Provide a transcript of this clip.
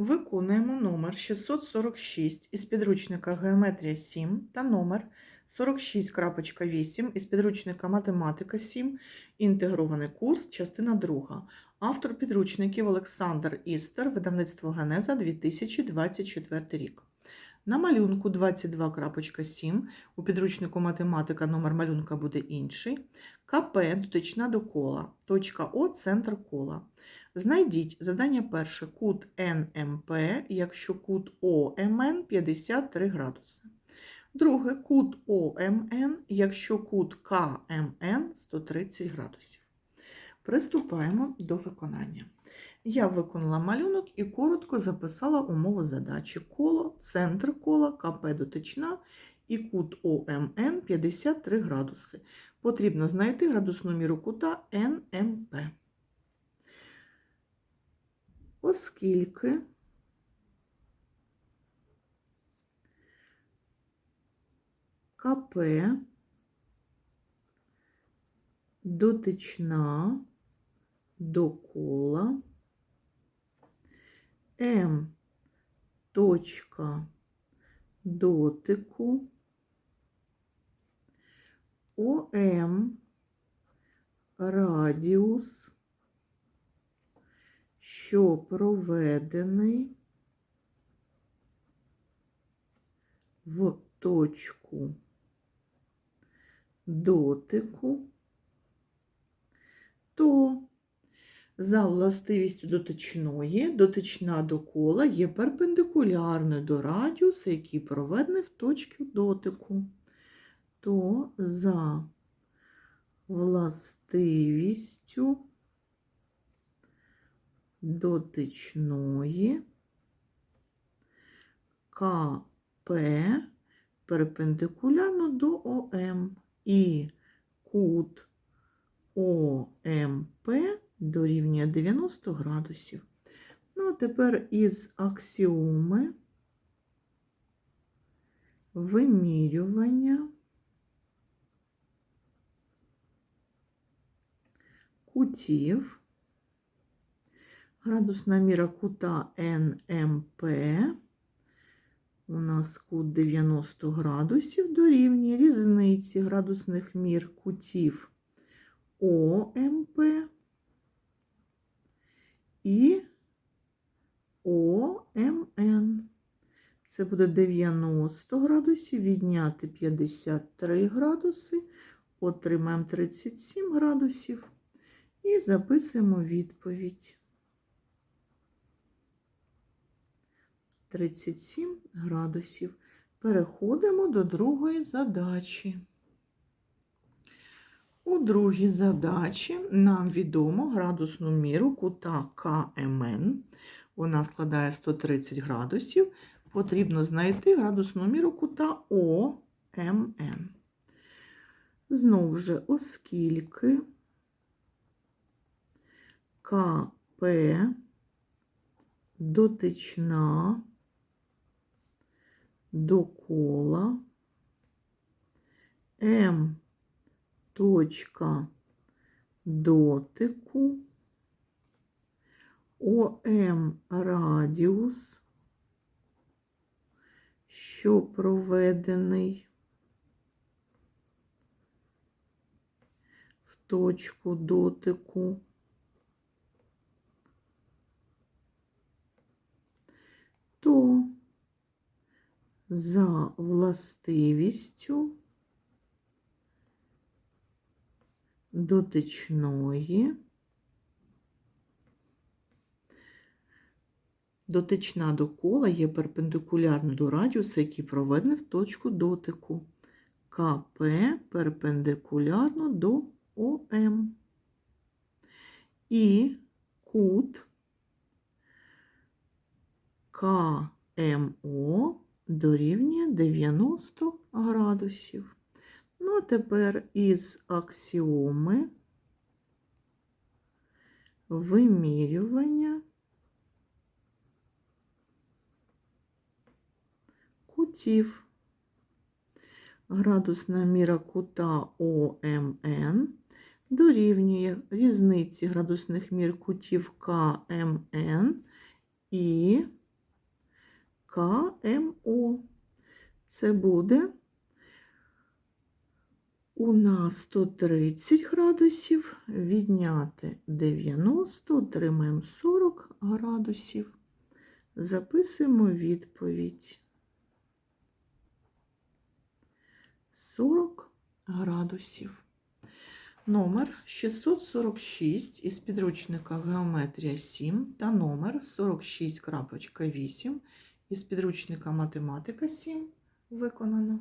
Виконуємо номер 646 із підручника Геометрія 7 та номер 46.8 із підручника Математика 7, інтегрований курс, частина 2. Автор підручників Олександр Істер, видавництво Генеза 2024 рік. На малюнку 22.7 у підручнику математика номер малюнка буде інший. КП дотична до кола. Точка О центр кола. Знайдіть завдання перше кут НМП, якщо кут ОМН 53 градуси. Друге кут ОМН, якщо кут КМН 130 градусів. Приступаємо до виконання. Я виконала малюнок і коротко записала умову задачі. Коло, центр кола, КП дотична і кут ОМН 53 градуси. Потрібно знайти градусну міру кута НМП. Оскільки КП дотична до кола, М точка дотику, ОМ радіус, що проведений в точку дотику, то за властивістю дотичної, дотична до кола є перпендикулярною до радіуса, який проведений в точці дотику, то за властивістю дотичної КП перпендикулярно до ОМ і кут ОМП дорівнює 90 градусів. Ну, а тепер із аксіоми вимірювання кутів. Градусна міра кута НМП. У нас кут 90 градусів дорівнює різниці градусних мір кутів ОМП і ОМН. Це буде 90 градусів, відняти 53 градуси, отримаємо 37 градусів і записуємо відповідь. 37 градусів. Переходимо до другої задачі. У другій задачі нам відомо градусну міру кута КМН. Вона складає 130 градусів. Потрібно знайти градусну міру кута ОМН. Знову ж, оскільки КП дотична до кола М точка дотику, ОМ радіус, що проведений в точку дотику. То за властивістю дотичної, дотична до кола є перпендикулярно до радіуса, який проведений в точку дотику. КП перпендикулярно до ОМ. І кут КМО дорівнює 90 градусів. Ну, а тепер із аксіоми вимірювання кутів. Градусна міра кута ОМН дорівнює різниці градусних мір кутів КМН і КМО. Це буде у нас 130 градусів, відняти 90, отримаємо 40 градусів. Записуємо відповідь. 40 градусів. Номер 646 із підручника Геометрія 7 та номер 46.8 із підручника Математика 7 виконано.